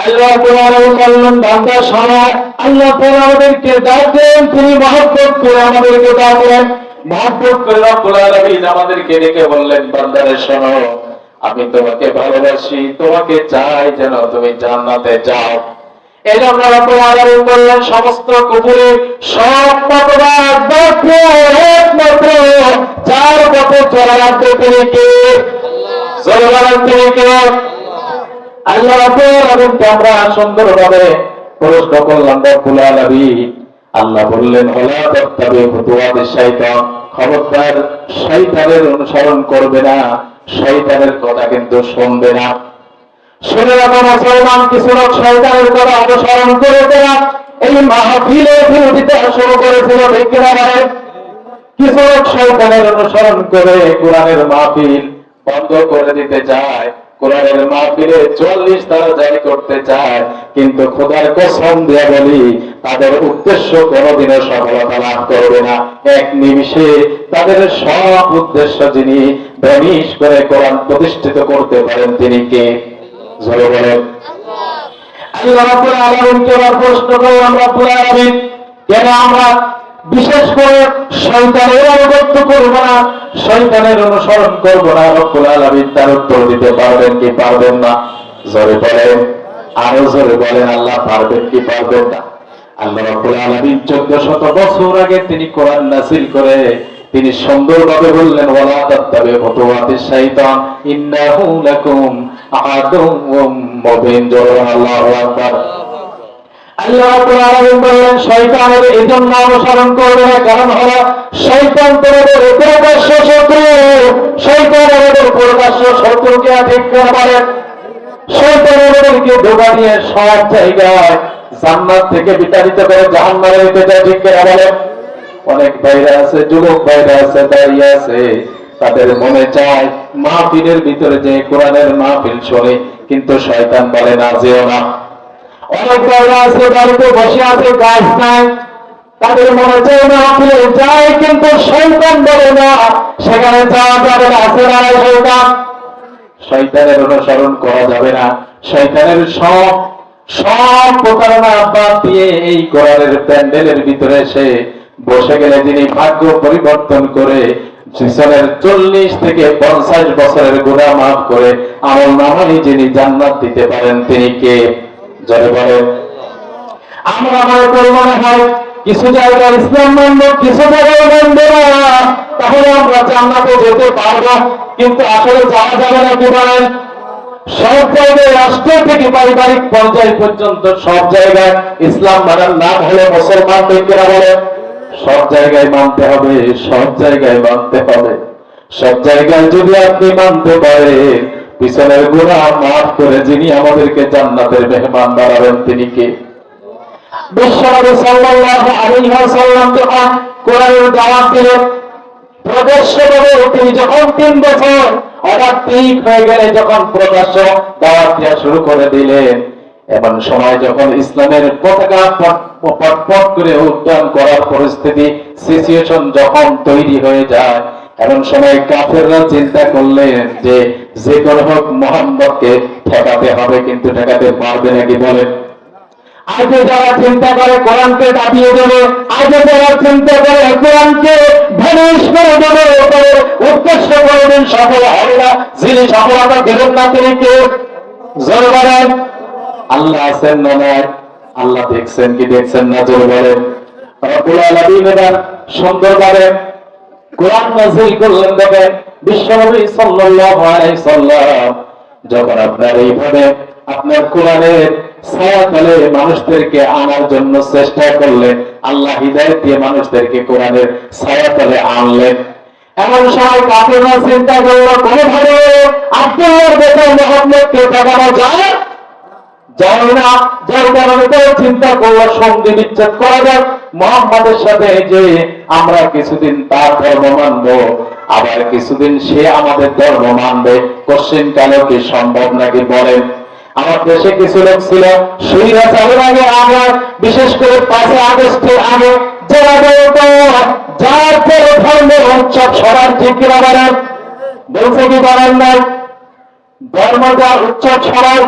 আল্লাহ বললেন আমাদেরকে ডাকেন তিনি করে আমাদেরকে ডাকেন করে আমাদেরকে বললেন বান্দারে শোনো আমি তোমাকে ভালোবাসি, তোমাকে চাই যেন তুমি জান্নাতে যাও। সমস্ত আল্লাহ সুন্দরভাবে প্রশ্ন করলাম আল্লাহ বললেন হলা তত্তাবে শয়তান খবরদার অনুসরণ করবে না। শয়তানের কথা কিন্তু শুনবে না। শুনে রাখো, মুসলমান, কিছু লোক শয়তানের কথা অনুসরণ করেছে না। এই মাহফিলে বিরোধিতা শুরু করেছিল কিছু লোক শয়তানের অনুসরণ করে কোরআনের মাহফিল বন্ধ করে দিতে চায়। কোরআনের মাহফিলে চল্লিশ তারা জারি করতে চায় কিন্তু খোদার কসম দিয়ে বলি তাদের উদ্দেশ্য কোনোদিনও সফলতা লাভ করবে না। এক নিমিষে তাদের সব উদ্দেশ্য যিনি ভ্যানিশ করে কোরআন প্রতিষ্ঠিত করতে পারেন তিনি কে? জোরে বলেন। আল্লাহ। রাব্বুল আলামিনকে প্রশ্ন করলাম রাব্বুল আলামিন কেন আমরা বিশেষ করে শয়তানের অনুগত্য করব না, শয়তানের অনুসরণ করব না, রব্বুল আলামিন তার উত্তর দিতে পারবেন কি পারবেন না? জোরে বলেন, আরও জোরে বলেন, আল্লাহ পারবেন কি পারবেন না? আল্লাহ রাব্বুল আলামিন 1400 বছর আগে তিনি কোরআন নাযিল করে তিনি সুন্দরভাবে বললেন, ওয়ালা তাত্তাবি খুতুওয়াতি শাইতান, ইন্নাহু লাকুম আদুউম মুবিন। জোরে আল্লাহু আকবার। থেকে বিতাড়িত করে অনেক আছে, যুবক আছে, দাঁড়িয়ে আছে, তাদের মনে চায়, মাহফিলের ভিতরে যে কোরআনের মাহফিল শোনে, কিন্তু শয়তান বলে না, যেও না। অনুসরণ করা যাবে না। শয়তানের সব সব প্রতারণা বাদ দিয়ে এই কোরআনের প্যান্ডেলের ভিতরে এসে বসে গেলে তিনি ভাগ্য পরিবর্তন করে চল্লিশ থেকে পঞ্চাশ বছরের গুণা মাফ করে আমল নামাই যিনি জান্নাত দিতে পারেন, তিনি কে? ইসলাম না। পারিবারিক পর্যায় পর্যন্ত সব জায়গায় ইসলাম মানার নাম হলো মুসলমান ব্যক্তিরা বলে? সব জায়গায় মানতে হবে, সব জায়গায় মানতে হবে। সব জায়গায় যদি আপনি মানতে পারেন পিছনের গুণা মাফ করে যিনি আমাদেরকে জান্নাতের মেহমান বাড়াবেন তিনি কে? সময় যখন ইসলামের পতাকা করে উদ্যান করার পরিস্থিতি সিচুয়েশন যখন তৈরি হয়ে যায়, এমন সময় কাফেররা চিন্তা করলেন যে যে কোনো হোক মোহাম্মদকে ঠেকাতে হবে, কিন্তু ঠেকাতে পারবে নাকি বলেন আজকে যারা চিন্তা করে কোরআনকে দাবিয়ে দেবে আজকে যারা চিন্তা করে কোরআনকে ভ্যানিশ করে দেবে ওপরে উদ্দেশ্য কোনদিন সফল হবে না। যিনি সফলতা দেবেন না, তিনি কে? জোর বলেন আল্লাহ আছেন না নাই? আল্লাহ দেখছেন কি দেখছেন না জোর বলেন রব্বুল আলামিন এবার সুন্দরভাবে কোরআন নাযিল করলেন দেখেন। বিশ্বনবী সাল্লাল্লাহু আলাইহি সাল্লাম যখন এইভাবে আপনার কোরআনের মানুষদেরকে আনার জন্য চেষ্টা করলেন আল্লাহ দিয়ে মানুষদেরকে কোরআনের আনলেন এমন সময় চিন্তা করল আব্দুল্লাহর মোহাম্মদকে ঠেকানো যায়? না, যার কারণে তারা চিন্তা সঙ্গে বিচ্ছেদ করা যাক, মোহাম্মদের সাথে যে আমরা কিছুদিন তার ধর্ম মানব আবার কিছুদিন সে আমাদের ধর্ম মানবে। কোশ্চিন কালেও কি সম্ভব নাকি বলেন? আমার দেশে কিছু লোক ছিল আগে বিশেষ করে পাঁচে আগস্টের আগে কিনা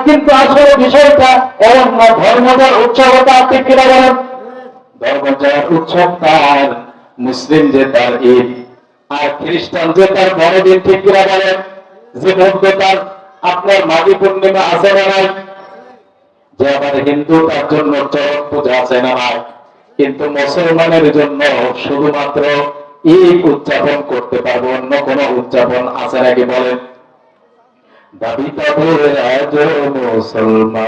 কিন্তু আসলে বিষয়টা কিনা মুসলিম যে তার ঈদ। আর খ্রিস্টান যে তার বড়দিন ঠিক কিনা যে মধ্যে তার আপনার মাঘী পূর্ণিমা আছে না নাই? যে আবার হিন্দু তার জন্য চরক পূজা আছে না নাই? কিন্তু মুসলমানের জন্য শুধুমাত্র ঈদ উদযাপন করতে পারব, অন্য কোন উদযাপন আছে নাকি বলেন? দাবি তাদের আজ মুসলমান,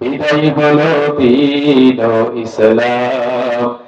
বিদায় হলো দিন ইসলাম।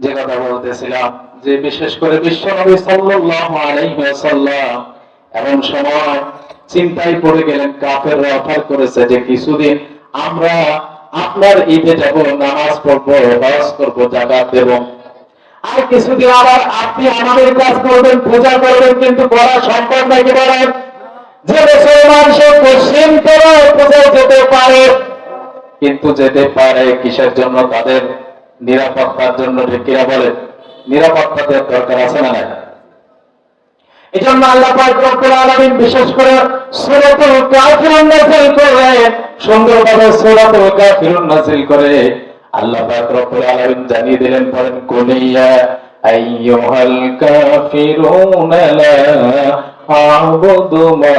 যে কথা বলতেছিলাম, যে বিশেষ করে এমন সময় চিন্তায় পড়ে গেলেন অফার করেছে যে কিছুদিন আমরা আপনার ঈদে নামাজ পড়ব করব আর কিছুদিন আবার আপনি আমাদের কাজ করবেন, পূজা করবেন, কিন্তু করা সম্ভব নাকি যে মুসলমান সে পশ্চিম যেতে পারে? কিন্তু যেতে পারে কিসের জন্য তাদের নিরাপত্তার জন্য কিনা বলে, নিরাপত্তা দেওয়ার দরকার আছে না নাই? জন্য আল্লাহ পাক রব্বুল আলামিন বিশেষ করে সূরাতুল কাফিরুন নাযিল করে, সুন্দরভাবে সূরাতুল কাফিরুন নাযিল করে। আল্লাহ পাক রব্বুল আলামিন জানিয়ে দিলেন, বলেন, কুলিয়া আইয়ুহাল কাফিরুন লা আ'বুদু মা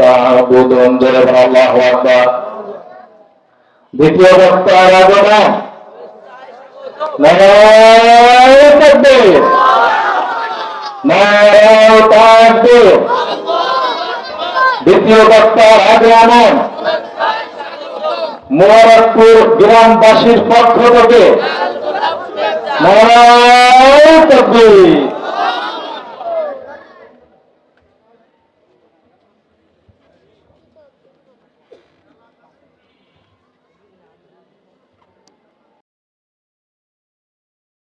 তা'বুদুন। জোরে আল্লাহু আকবার। দ্বিতীয় বক্তা আরাধনা নারায়ণ তাকবীর নারায়ণ তাকবীর দ্বিতীয় বক্তা আগে আনন্দ মোবারকপুর গ্রামবাসীর পক্ষ থেকে। নারায়ণ